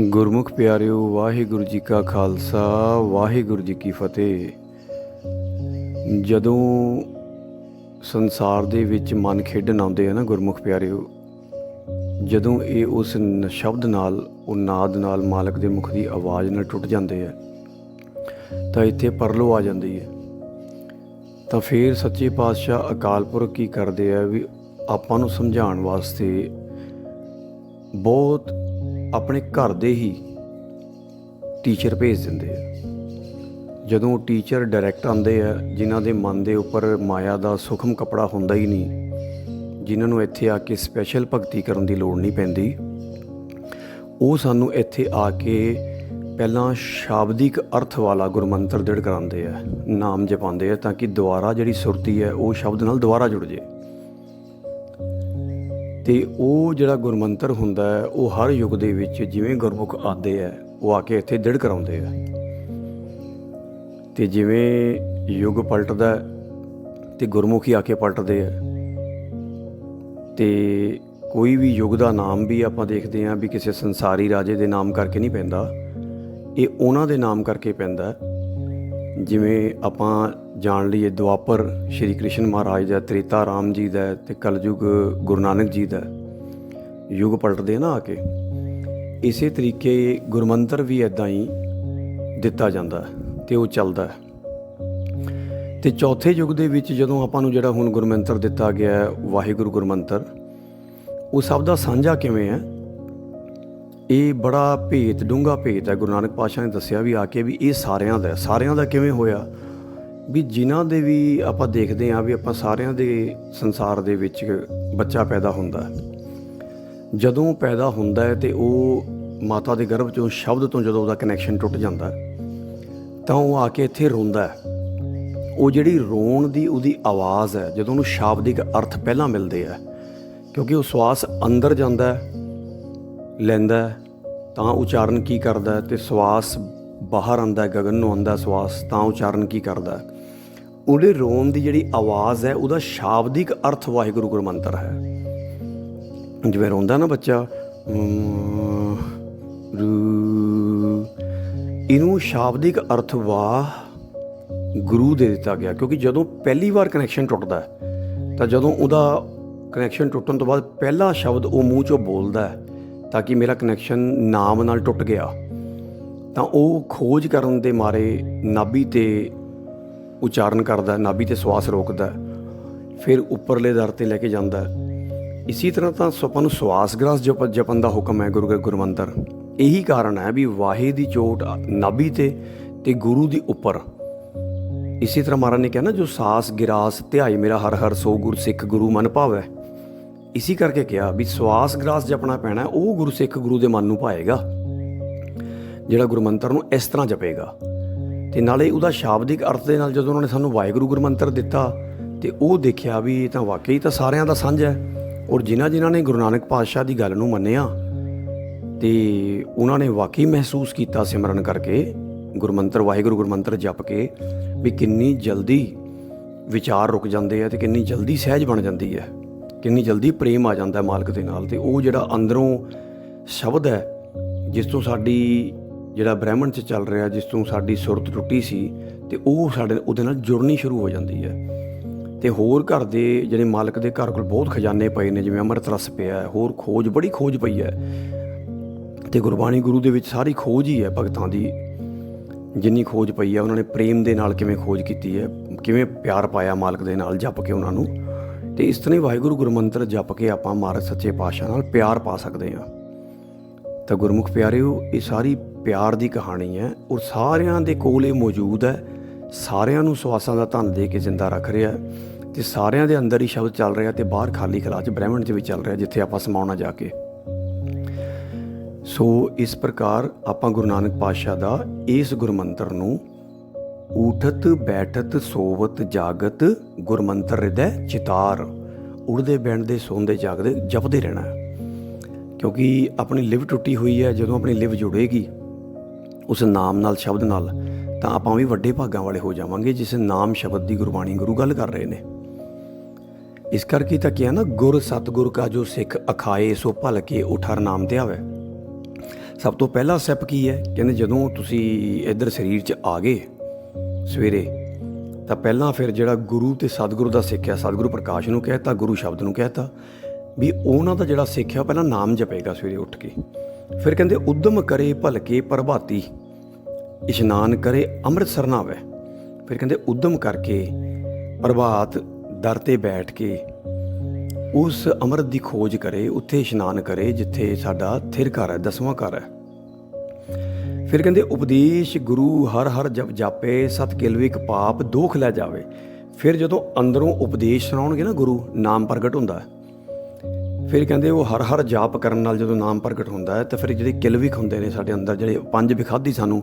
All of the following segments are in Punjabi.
ਗੁਰਮੁਖ ਪਿਆਰਿਓ, ਵਾਹਿਗੁਰੂ ਜੀ ਕਾ ਖਾਲਸਾ, ਵਾਹਿਗੁਰੂ ਜੀ ਕੀ ਫਤਿਹ। ਜਦੋਂ ਸੰਸਾਰ ਦੇ ਵਿੱਚ ਮਨ ਖੇਡਣ ਆਉਂਦੇ ਆ ਨਾ ਗੁਰਮੁਖ ਪਿਆਰਿਓ, ਜਦੋਂ ਇਹ ਉਸ ਨ- ਸ਼ਬਦ ਨਾਲ, ਉਹ ਨਾਦ ਨਾਲ ਮਾਲਕ ਦੇ ਮੁਖ ਦੀ ਆਵਾਜ਼ ਨਾਲ ਟੁੱਟ ਜਾਂਦੇ ਆ, ਤਾਂ ਇੱਥੇ ਪਰਲੋ ਆ ਜਾਂਦੀ ਹੈ। ਤਾਂ ਫਿਰ ਸੱਚੇ ਪਾਤਸ਼ਾਹ ਅਕਾਲ ਪੁਰਖ ਕੀ ਕਰਦੇ ਆ ਵੀ ਆਪਾਂ ਨੂੰ ਸਮਝਾਉਣ ਵਾਸਤੇ ਬਹੁਤ ਆਪਣੇ ਘਰ ਦੇ ਹੀ ਟੀਚਰ ਭੇਜ ਦਿੰਦੇ ਆ। ਜਦੋਂ ਟੀਚਰ ਡਾਇਰੈਕਟ ਆਉਂਦੇ ਆ, ਜਿਨ੍ਹਾਂ ਦੇ ਮਨ ਦੇ ਉੱਪਰ ਮਾਇਆ ਦਾ ਸੁਖਮ ਕਪੜਾ ਹੁੰਦਾ ਹੀ ਨਹੀਂ, ਜਿਨ੍ਹਾਂ ਨੂੰ ਇੱਥੇ ਆ ਕੇ ਸਪੈਸ਼ਲ ਭਗਤੀ ਕਰਨ ਦੀ ਲੋੜ ਨਹੀਂ ਪੈਂਦੀ, ਉਹ ਸਾਨੂੰ ਇੱਥੇ ਆ ਕੇ ਪਹਿਲਾਂ ਸ਼ਾਬਦਿਕ ਅਰਥ ਵਾਲਾ ਗੁਰਮੰਤਰ ਦ੍ਰਿੜ ਕਰਾਉਂਦੇ ਆ, ਨਾਮ ਜਪਾਉਂਦੇ ਆ ਤਾਂ ਕਿ ਦੁਬਾਰਾ ਜਿਹੜੀ ਸੁਰਤੀ ਹੈ ਉਹ ਸ਼ਬਦ ਨਾਲ ਦੁਬਾਰਾ ਜੁੜ ਜੇ ਤੇ ਉਹ ਜਿਹੜਾ ਗੁਰਮੰਤਰ ਹੁੰਦਾ ਹੈ ਉਹ ਹਰ ਯੁੱਗ ਦੇ ਵਿੱਚ ਜਿਵੇਂ ਗੁਰਮੁਖ ਆਉਂਦੇ ਆ ਉਹ ਆ ਕੇ ਇੱਥੇ ਦ੍ਰਿੜ ਕਰਾਉਂਦੇ ਆ ਤੇ ਜਿਵੇਂ ਯੁੱਗ ਪਲਟਦਾ ਹੈ, ਤੇ ਗੁਰਮੁਖੀ ਆ ਕੇ ਪਲਟਦੇ ਆ ਤੇ ਕੋਈ ਵੀ ਯੁੱਗ ਦਾ ਨਾਮ ਵੀ ਆਪਾਂ ਦੇਖਦੇ ਹਾਂ ਵੀ ਕਿਸੇ ਸੰਸਾਰੀ ਰਾਜੇ ਦੇ ਨਾਮ ਕਰਕੇ ਨਹੀਂ ਪੈਂਦਾ ਇਹ ਉਹਨਾਂ ਦੇ ਨਾਮ ਕਰਕੇ ਪੈਂਦਾ ਜਿਵੇਂ ਆਪਾਂ ਜਾਣ ਲਈਏ ਦੁਆਪਰ ਸ਼੍ਰੀ ਕ੍ਰਿਸ਼ਨ ਮਹਾਰਾਜ ਦਾ, ਤ੍ਰੇਤਾ ਰਾਮ ਜੀ ਦਾ ਤੇ ਕਲਯੁਗ ਗੁਰੂ ਨਾਨਕ ਜੀ ਦਾ ਯੁੱਗ ਪਲਟਦੇ ਨਾ ਆ ਕੇ, ਇਸੇ ਤਰੀਕੇ ਗੁਰਮੰਤਰ ਵੀ ਇਦਾਂ ਹੀ ਦਿੱਤਾ ਜਾਂਦਾ ਹੈ ਤੇ ਉਹ ਚੱਲਦਾ। ਹੈ ਤੇ ਚੌਥੇ ਯੁੱਗ ਦੇ ਵਿੱਚ ਜਦੋਂ ਆਪਾਂ ਨੂੰ ਜਿਹੜਾ ਹੁਣ ਗੁਰਮੰਤਰ ਦਿੱਤਾ ਗਿਆ ਹੈ, ਵਾਹਿਗੁਰੂ ਗੁਰਮੰਤਰ, ਉਹ ਸਭ ਦਾ ਸਾਂਝਾ ਕਿਵੇਂ ਹੈ? ਇਹ ਬੜਾ ਭੇਤ, ਡੂੰਘਾ ਭੇਤ ਹੈ। ਗੁਰੂ ਨਾਨਕ ਪਾਤਸ਼ਾਹ ਨੇ ਦੱਸਿਆ ਵੀ ਆ ਕੇ ਵੀ ਇਹ ਸਾਰਿਆਂ ਦਾ ਸਾਰਿਆਂ ਦਾ ਕਿਵੇਂ ਹੋਇਆ? ਵੀ ਜਿਨ੍ਹਾਂ ਦੇ ਵੀ ਆਪਾਂ ਦੇਖਦੇ ਹਾਂ ਵੀ ਆਪਾਂ ਸਾਰਿਆਂ ਦੇ ਸੰਸਾਰ ਦੇ ਵਿੱਚ ਬੱਚਾ ਪੈਦਾ ਹੁੰਦਾ ਜਦੋਂ ਪੈਦਾ ਹੁੰਦਾ ਹੈ ਤੇ ਉਹ ਮਾਤਾ ਦੇ ਗਰਭ ਚੋਂ, ਸ਼ਬਦ ਤੋਂ ਜਦੋਂ ਉਹਦਾ ਕਨੈਕਸ਼ਨ ਟੁੱਟ ਜਾਂਦਾ ਤਾਂ ਉਹ ਆ ਕੇ ਇੱਥੇ ਰੋਂਦਾ ਹੈ। ਉਹ ਜਿਹੜੀ ਰੋਣ ਦੀ ਉਹਦੀ ਆਵਾਜ਼ ਹੈ, ਜਦੋਂ ਉਹਨੂੰ ਸ਼ਾਬਦਿਕ ਅਰਥ ਪਹਿਲਾਂ ਮਿਲਦੇ ਆ ਕਿਉਂਕਿ ਉਹ ਸਵਾਸ ਅੰਦਰ ਜਾਂਦਾ ਹੈ ਲੈਂਦਾ ਤਾਂ ਉਚਾਰਨ ਕੀ ਕਰਦਾ ਹੈ ਤੇ ਸਵਾਸ ਬਾਹਰ ਆਉਂਦਾ ਹੈ, ਗਗਨ ਨੂੰ ਆਉਂਦਾ ਸਵਾਸ ਤਾਂ ਉਚਾਰਨ ਕੀ ਕਰਦਾ ਉਹਦੇ ਰੋਣ ਦੀ ਜਿਹੜੀ ਆਵਾਜ਼ ਹੈ ਉਹਦਾ ਸ਼ਾਬਦਿਕ ਅਰਥ ਵਾਹਿਗੁਰੂ ਗੁਰਮੰਤਰ ਹੈ। ਜਿਵੇਂ ਰੋਂਦਾ ਨਾ ਬੱਚਾ ਰੂ ਇਹਨੂੰ ਸ਼ਾਬਦਿਕ ਅਰਥ ਵਾਹ ਗੁਰੂ ਦੇ ਦਿੱਤਾ ਗਿਆ ਕਿਉਂਕਿ ਜਦੋਂ ਪਹਿਲੀ ਵਾਰ ਕਨੈਕਸ਼ਨ ਟੁੱਟਦਾ ਤਾਂ ਜਦੋਂ ਉਹਦਾ ਕਨੈਕਸ਼ਨ ਟੁੱਟਣ ਤੋਂ ਬਾਅਦ ਪਹਿਲਾ ਸ਼ਬਦ ਉਹ ਮੂੰਹ ਚੋਂ ਬੋਲਦਾ ਹੈ ਤਾਂ ਕਿ ਮੇਰਾ ਕਨੈਕਸ਼ਨ ਨਾਮ ਨਾਲ ਟੁੱਟ ਗਿਆ। ਤਾਂ ਉਹ ਖੋਜ ਕਰਨ ਦੇ ਮਾਰੇ ਨਾਭੀ ਤੇ ਉਚਾਰਨ ਕਰਦਾ, ਨਾਭੀ ਤੇ ਸਵਾਸ ਰੋਕਦਾ, ਫਿਰ ਉੱਪਰਲੇ ਦਰ ਤੇ ਲੈ ਕੇ ਜਾਂਦਾ। ਹੈ। ਇਸੇ ਤਰ੍ਹਾਂ ਤਾਂ ਆਪਾਂ ਨੂੰ ਸਵਾਸ ਗ੍ਰਾਸ ਜਪ ਜਪਨ ਦਾ ਹੁਕਮ ਹੈ ਗੁਰੂ ਗੁਰਮੰਤਰ। ਇਹੀ ਕਾਰਨ ਹੈ ਵੀ ਵਾਹੇ ਦੀ ਚੋਟ ਨਾਭੀ ਤੇ ਤੇ ਗੁਰੂ ਦੀ ਉੱਪਰ। ਇਸੇ ਤਰ੍ਹਾਂ ਮਹਾਰਾਜ ਨੇ ਕਿਹਾ ਨਾ, ਜੋ ਸਾਸ ਗਿਰਾਸ ਧਿਆਈ ਮੇਰਾ ਹਰ ਹਰ ਸੋ ਗੁਰ ਸਿੱਖ ਗੁਰੂ ਮਨ ਭਾਵੈ। ਇਸੇ ਕਰਕੇ ਕਿਹਾ ਵੀ ਸਵਾਸ ਗ੍ਰਾਸ ਜਪਣਾ ਪੈਣਾ, ਉਹ ਗੁਰੂ ਸਿੱਖ ਗੁਰੂ ਦੇ ਮਨ ਨੂੰ ਪਾਏਗਾ ਜਿਹੜਾ ਗੁਰਮੰਤਰ ਨੂੰ ਇਸ ਤਰ੍ਹਾਂ ਜਪੇਗਾ। ਤੇ ਨਾਲੇ ਉਹਦਾ ਸ਼ਾਬਦਿਕ ਅਰਥ ਦੇ ਨਾਲ ਜਦੋਂ ਉਹਨਾਂ ਨੇ ਸਾਨੂੰ ਵਾਹਿਗੁਰੂ ਗੁਰਮੰਤਰ ਦਿੱਤਾ, ਤੇ ਉਹ ਦੇਖਿਆ ਵੀ ਇਹ ਤਾਂ ਵਾਕਈ ਤਾਂ ਸਾਰਿਆਂ ਦਾ ਸਾਂਝਾ ਹੈ, ਔਰ ਜਿਨ੍ਹਾਂ ਜਿਨ੍ਹਾਂ ਨੇ ਗੁਰੂ ਨਾਨਕ ਪਾਤਸ਼ਾਹ ਦੀ ਗੱਲ ਨੂੰ ਮੰਨਿਆ, ਤੇ ਉਹਨਾਂ ਨੇ ਵਾਕਈ ਮਹਿਸੂਸ ਕੀਤਾ ਸਿਮਰਨ ਕਰਕੇ, ਗੁਰਮੰਤਰ, ਵਾਹਿਗੁਰੂ ਗੁਰਮੰਤਰ ਜਪ ਕੇ, ਵੀ ਕਿੰਨੀ ਜਲਦੀ ਵਿਚਾਰ ਰੁਕ ਜਾਂਦੇ ਆ ਤੇ ਕਿੰਨੀ ਜਲਦੀ ਸਹਿਜ ਬਣ ਜਾਂਦੀ ਹੈ। ਕਿੰਨੀ ਜਲਦੀ ਪ੍ਰੇਮ ਆ ਜਾਂਦਾ ਮਾਲਕ ਦੇ ਨਾਲ ਤੇ ਉਹ ਜਿਹੜਾ ਅੰਦਰੋਂ ਸ਼ਬਦ ਹੈ, ਜਿਸ ਤੋਂ ਸਾਡੀ ਜਿਹੜਾ ਬ੍ਰਹਿਮਣ ਚ ਚੱਲ ਰਿਹਾ, ਜਿਸ ਤੋਂ ਸਾਡੀ ਸੁਰਤ ਟੁੱਟੀ ਸੀ ਤੇ ਉਹ ਸਾਡੇ ਉਹਦੇ ਨਾਲ ਜੁੜਨੀ ਸ਼ੁਰੂ ਹੋ ਜਾਂਦੀ ਹੈ। ਤੇ ਹੋਰ ਘਰ ਦੇ ਜਿਹੜੇ ਮਾਲਕ ਦੇ ਘਰ ਕੋਲ ਬਹੁਤ ਖਜ਼ਾਨੇ ਪਏ ਨੇ, ਜਿਵੇਂ ਅੰਮ੍ਰਿਤ ਰਸ ਪਿਆ ਹੈ, ਹੋਰ ਖੋਜ, ਬੜੀ ਖੋਜ ਪਈ ਹੈ। ਤੇ ਗੁਰਬਾਣੀ ਗੁਰੂ ਦੇ ਵਿੱਚ ਸਾਰੀ ਖੋਜ ਹੀ ਹੈ ਭਗਤਾਂ ਦੀ। ਜਿੰਨੀ ਖੋਜ ਪਈ ਹੈ, ਉਹਨਾਂ ਨੇ ਪ੍ਰੇਮ ਦੇ ਨਾਲ ਕਿਵੇਂ ਖੋਜ ਕੀਤੀ ਹੈ, ਕਿਵੇਂ ਪਿਆਰ ਪਾਇਆ ਮਾਲਕ ਦੇ ਨਾਲ, ਜਪ ਕੇ ਉਹਨਾਂ ਨੂੰ। ਤੇ ਇਸ ਤਰ੍ਹਾਂ ਹੀ ਵਾਹਿਗੁਰੂ ਗੁਰਮੰਤਰ ਜਪ ਕੇ ਆਪਾਂ ਮਾਰਗ ਸੱਚੇ ਪਾਤਸ਼ਾਹ ਨਾਲ ਪਿਆਰ ਪਾ ਸਕਦੇ ਹਾਂ। ਤਾਂ ਗੁਰਮੁਖ ਪਿਆਰਿਓ, ਇਹ ਸਾਰੀ ਪਿਆਰ ਦੀ ਕਹਾਣੀ ਹੈ ਔਰ ਸਾਰਿਆਂ ਦੇ ਕੋਲ ਇਹ ਮੌਜੂਦ ਹੈ। ਸਾਰਿਆਂ ਨੂੰ ਸਵਾਸਾਂ ਦਾ ਧਨ ਦੇ ਕੇ ਜ਼ਿੰਦਾ ਰੱਖ ਰਿਹਾ ਹੈ ਤੇ ਸਾਰਿਆਂ ਦੇ ਅੰਦਰ ਹੀ ਸ਼ਬਦ ਚੱਲ ਰਿਹਾ ਤੇ ਬਾਹਰ ਖਾਲੀ ਖਲਾ ਚ ਬ੍ਰਹਿਮੰਡ ਚ ਵੀ ਚੱਲ ਰਿਹਾ ਜਿੱਥੇ ਆਪਾਂ ਸਮਾਉਣਾ ਜਾ ਕੇ। ਸੋ ਇਸ ਪ੍ਰਕਾਰ ਆਪਾਂ ਗੁਰੂ ਨਾਨਕ ਪਾਤਸ਼ਾਹ ਦਾ ਇਸ ਗੁਰਮੰਤਰ ਨੂੰ ਊਠਤ, ਬੈਠਤ, ਸੋਵਤ, ਜਾਗਤ, ਗੁਰਮੰਤਰ ਹਿਰਦੈ ਚਿਤਾਰ। ਉੜਦੇ ਬੈਠਦੇ ਸੌਂਦੇ, ਜਾਗਦੇ, ਜਪਦੇ ਰਹਿਣਾ ਕਿਉਂਕਿ ਆਪਣੀ ਲਿਵ ਟੁੱਟੀ ਹੋਈ ਹੈ, ਜਦੋਂ ਆਪਣੀ ਲਿਵ ਜੁੜੇਗੀ ਉਸ ਨਾਮ ਨਾਲ, ਸ਼ਬਦ ਨਾਲ, ਤਾਂ ਆਪਾਂ ਵੀ ਵੱਡੇ ਭਾਗਾਂ ਵਾਲੇ ਹੋ ਜਾਵਾਂਗੇ, ਜਿਸ ਨਾਮ, ਸ਼ਬਦ ਦੀ ਗੁਰਬਾਣੀ ਗੁਰੂ ਗੱਲ ਕਰ ਰਹੇ ਨੇ। ਇਸ ਕਰਕੇ ਤਾਂ ਕਿਹਾ ਨਾ, ਗੁਰ ਸਤਗੁਰ ਕਾ ਜੋ ਸਿੱਖ ਅਖਾਏ, ਸੋ ਭਲ ਕੇ ਉਠਰ ਨਾਮ 'ਤੇ ਆਵੇ। ਸਭ ਤੋਂ ਪਹਿਲਾ ਸਟੈਪ ਕੀ ਹੈ? ਕਹਿੰਦੇ ਜਦੋਂ ਤੁਸੀਂ ਇੱਧਰ ਸਰੀਰ 'ਚ ਆ ਗਏ ਸਵੇਰੇ। ਤਾਂ ਪਹਿਲਾਂ ਫਿਰ ਜਿਹੜਾ ਗੁਰੂ ਤੇ ਸਤਿਗੁਰੂ ਦਾ ਸਿੱਖਿਆ ਸਤਿਗੁਰੂ ਪ੍ਰਕਾਸ਼ ਨੂੰ ਕਹਿਤਾ ਗੁਰੂ ਸ਼ਬਦ ਨੂੰ ਕਹਿਤਾ ਵੀ ਉਹਨਾਂ ਦਾ ਜਿਹੜਾ ਸਿੱਖਿਆ ਪਹਿਲਾਂ ਨਾਮ ਜਪੇਗਾ ਸਵੇਰੇ ਉੱਠ ਕੇ। ਫਿਰ ਕਹਿੰਦੇ, ਉਦਮ ਕਰੇ ਭਲਕੇ ਪ੍ਰਭਾਤੀ, ਇਸ਼ਨਾਨ ਕਰੇ ਅੰਮ੍ਰਿਤਸਰ ਨਾਵੇ ਫਿਰ ਕਹਿੰਦੇ, ਉਦਮ ਕਰਕੇ ਪ੍ਰਭਾਤ ਦਰ ਤੇ ਬੈਠ ਕੇ ਉਸ ਅੰਮ੍ਰਿਤ ਦੀ ਖੋਜ ਕਰੇ, ਉੱਥੇ ਇਸ਼ਨਾਨ ਕਰੇ, ਜਿੱਥੇ ਸਾਡਾ ਥਿਰ ਘਰ ਹੈ, ਦਸਵਾਂ ਘਰ ਹੈ। ਫਿਰ ਕਹਿੰਦੇ ਉਪਦੇਸ਼ ਗੁਰੂ ਹਰ ਹਰ ਜਪ ਜਾਪੇ, ਸਤ ਕਿਲਵਿਕ ਪਾਪ, ਦੋਖ ਲੈ ਜਾਵੇ। ਫਿਰ ਜਦੋਂ ਅੰਦਰੋਂ ਉਪਦੇਸ਼ ਸੁਣਾਉਣਗੇ ਨਾ ਗੁਰੂ, ਨਾਮ ਪ੍ਰਗਟ ਹੁੰਦਾ ਫਿਰ ਕਹਿੰਦੇ ਉਹ ਹਰ ਹਰ ਜਾਪ ਕਰਨ ਨਾਲ ਜਦੋਂ ਨਾਮ ਪ੍ਰਗਟ ਹੁੰਦਾ ਹੈ, ਤਾਂ ਫਿਰ ਜਿਹੜੇ ਕਿਲਵਿਕ ਹੁੰਦੇ ਨੇ ਸਾਡੇ ਅੰਦਰ, ਜਿਹੜੇ ਪੰਜ ਵਿਖਾਦੀ ਸਾਨੂੰ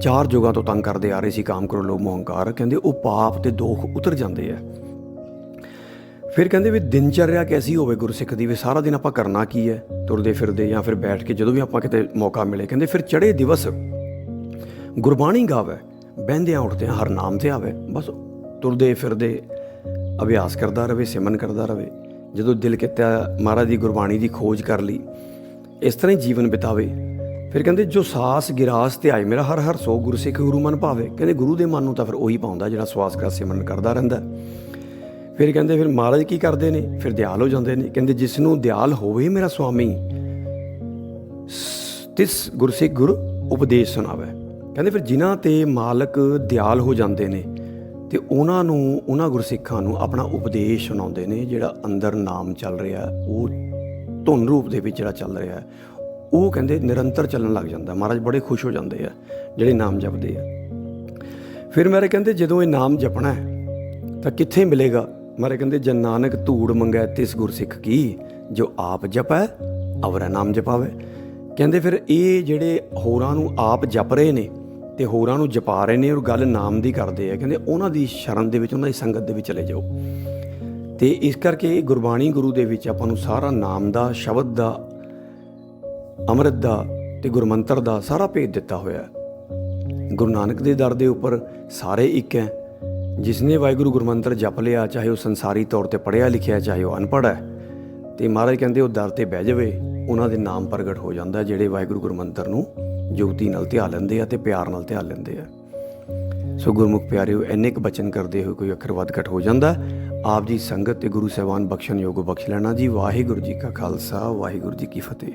ਚਾਰ ਜੋਗਾਂ ਤੋਂ ਤੰਗ ਕਰਦੇ ਆ ਰਹੇ ਸੀ ਕਾਮ ਕਰੋ ਲੋਭ, ਮੋਹੰਕਾਰ, ਕਹਿੰਦੇ ਉਹ ਪਾਪ ਤੇ ਦੋਖ ਉਤਰ ਜਾਂਦੇ ਆ। ਫਿਰ ਕਹਿੰਦੇ ਵੀ ਦਿਨਚਰਿਆ ਕੈਸੀ ਹੋਵੇ ਗੁਰਸਿੱਖ ਦੀ, ਵੀ ਸਾਰਾ ਦਿਨ ਆਪਾਂ ਕਰਨਾ ਕੀ ਹੈ? ਤੁਰਦੇ ਫਿਰਦੇ ਜਾਂ ਫਿਰ ਬੈਠ ਕੇ ਜਦੋਂ ਵੀ ਆਪਾਂ ਕਿਤੇ ਮੌਕਾ ਮਿਲੇ, ਕਹਿੰਦੇ ਫਿਰ ਚੜੇ ਦਿਵਸ ਗੁਰਬਾਣੀ ਗਾਵੇ, ਬਹਿੰਦਿਆਂ ਉੱਠਦਿਆਂ ਹਰ ਨਾਮ ਤੇ ਆਵੇ, ਬਸ ਤੁਰਦੇ ਫਿਰਦੇ ਅਭਿਆਸ ਕਰਦਾ ਰਵੇ ਸਿਮਨ ਕਰਦਾ ਰਵੇ। ਜਦੋਂ ਦਿਲ ਕੀਤਾ ਮਹਾਰਾਜ ਦੀ ਗੁਰਬਾਣੀ ਦੀ ਖੋਜ ਕਰ ਲਈ, ਇਸ ਤਰ੍ਹਾਂ ਹੀ ਜੀਵਨ ਬਿਤਾਵੇ। ਫਿਰ ਕਹਿੰਦੇ ਜੋ ਸਾਸ ਗਿਰਾਸ ਤੇ ਆਏ, ਮੇਰਾ ਹਰ ਹਰ ਸੋ ਗੁਰਸਿੱਖ ਗੁਰੂ ਮਨ ਭਾਵੇ। ਕਹਿੰਦੇ ਗੁਰੂ ਦੇ ਮਨ ਨੂੰ ਤਾਂ ਫਿਰ ਉਹੀ ਪਾਉਂਦਾ ਜਿਹੜਾ ਸਵਾਸ ਕਰ ਸਿਮਰਨ ਕਰਦਾ ਰਹਿੰਦਾ। ਫਿਰ ਕਹਿੰਦੇ, ਫਿਰ ਮਹਾਰਾਜ ਕੀ ਕਰਦੇ ਨੇ? ਫਿਰ ਦਿਆਲ ਹੋ ਜਾਂਦੇ ਨੇ। ਕਹਿੰਦੇ ਜਿਸ ਨੂੰ ਦਿਆਲ ਹੋਵੇ ਮੇਰਾ ਸੁਆਮੀ ਤਿਸ ਗੁਰਸਿੱਖ ਗੁਰ ਉਪਦੇਸ਼ ਸੁਣਾਵੇ। ਕਹਿੰਦੇ, ਫਿਰ ਜਿਨ੍ਹਾਂ ਤੇ ਮਾਲਕ ਦਿਆਲ ਹੋ ਜਾਂਦੇ ਨੇ, ਤੇ ਉਹਨਾਂ ਨੂੰ, ਉਹਨਾਂ ਗੁਰਸਿੱਖਾਂ ਨੂੰ ਆਪਣਾ ਉਪਦੇਸ਼ ਸੁਣਾਉਂਦੇ ਨੇ, ਜਿਹੜਾ ਅੰਦਰ ਨਾਮ ਚੱਲ ਰਿਹਾ, ਉਹ ਧੁਨ ਰੂਪ ਦੇ ਵਿੱਚ ਜਿਹੜਾ ਚੱਲ ਰਿਹਾ, ਉਹ ਕਹਿੰਦੇ ਨਿਰੰਤਰ ਚੱਲਣ ਲੱਗ ਜਾਂਦਾ। ਮਹਾਰਾਜ ਬੜੇ ਖੁਸ਼ ਹੋ ਜਾਂਦੇ ਆ, ਜਿਹੜੇ ਨਾਮ ਜਪਦੇ ਆ। ਫਿਰ ਮੇਰੇ ਕਹਿੰਦੇ, ਜਦੋਂ ਇਹ ਨਾਮ ਜਪਣਾ ਹੈ, ਤਾਂ ਕਿੱਥੇ ਮਿਲੇਗਾ? ਮਾਰੇ ਕਹਿੰਦੇ ਜਨ ਨਾਨਕ ਧੂੜ ਮੰਗੈ ਤਿਸ ਗੁਰਸਿੱਖ ਕੀ, ਜੋ ਆਪ ਜਪੈ, ਅਵਰਾ ਨਾਮ ਜਪਾਵੇ। ਕਹਿੰਦੇ ਫਿਰ ਇਹ ਜਿਹੜੇ ਹੋਰਾਂ ਨੂੰ ਆਪ ਜਪ ਰਹੇ ਨੇ ਤੇ ਹੋਰਾਂ ਨੂੰ ਜਪਾ ਰਹੇ ਨੇ ਔਰ ਗੱਲ ਨਾਮ ਦੀ ਕਰਦੇ ਆ, ਕਹਿੰਦੇ ਉਹਨਾਂ ਦੀ ਸ਼ਰਨ ਦੇ ਵਿੱਚ, ਉਹਨਾਂ ਦੀ ਸੰਗਤ ਦੇ ਵਿੱਚ ਚਲੇ ਜਾਓ। ਤੇ ਇਸ ਕਰਕੇ ਗੁਰਬਾਣੀ ਗੁਰੂ ਦੇ ਵਿੱਚ ਆਪਾਂ ਨੂੰ ਸਾਰਾ ਨਾਮ ਦਾ, ਸ਼ਬਦ ਦਾ, ਅੰਮ੍ਰਿਤ ਦਾ ਤੇ ਗੁਰਮੰਤਰ ਦਾ ਸਾਰਾ ਭੇਦ ਦਿੱਤਾ ਹੋਇਆ ਹੈ। ਗੁਰੂ ਨਾਨਕ ਦੇ ਦਰ ਦੇ ਉੱਪਰ ਸਾਰੇ ਇੱਕ ਹੈ। ਜਿਸਨੇ ਵਾਹਿਗੁਰੂ ਗੁਰਮੰਤਰ ਜਪ ਲਿਆ, ਚਾਹੇ ਉਹ ਸੰਸਾਰੀ ਤੌਰ ਤੇ ਪੜਿਆ ਲਿਖਿਆ, ਚਾਹੇ ਉਹ ਅਨਪੜ੍ਹ ਹੈ, ਤੇ ਮਹਾਰਾਜ ਕਹਿੰਦੇ ਉਹ ਦਰ ਤੇ ਬਹਿ ਜਾਵੇ, ਉਹਨਾਂ ਦੇ ਨਾਮ ਪ੍ਰਗਟ ਹੋ ਜਾਂਦਾ ਜਿਹੜੇ ਵਾਹਿਗੁਰੂ ਗੁਰਮੰਤਰ ਨੂੰ ਜੁਗਤੀ ਨਾਲ ਧਿਆ ਲੈਂਦੇ ਆ ਤੇ ਪਿਆਰ ਨਾਲ ਧਿਆ ਲੈਂਦੇ ਆ। ਸੋ ਗੁਰਮੁਖ ਪਿਆਰਿਓ, ਇੰਨੇ ਕੁ ਬਚਨ ਕਰਦੇ ਹੋਏ ਕੋਈ ਅੱਖਰ ਵੱਧ ਘਟ ਹੋ ਜਾਂਦਾ ਆਪ ਜੀ ਸੰਗਤ ਤੇ ਗੁਰੂ ਸਾਹਿਬਾਨ ਬਖਸ਼ਣ ਯੋਗ ਬਖਸ਼ ਲੈਣਾ ਜੀ। ਵਾਹਿਗੁਰੂ ਜੀ ਕਾ ਖਾਲਸਾ, ਵਾਹਿਗੁਰੂ ਜੀ ਕੀ ਫਤਿਹ।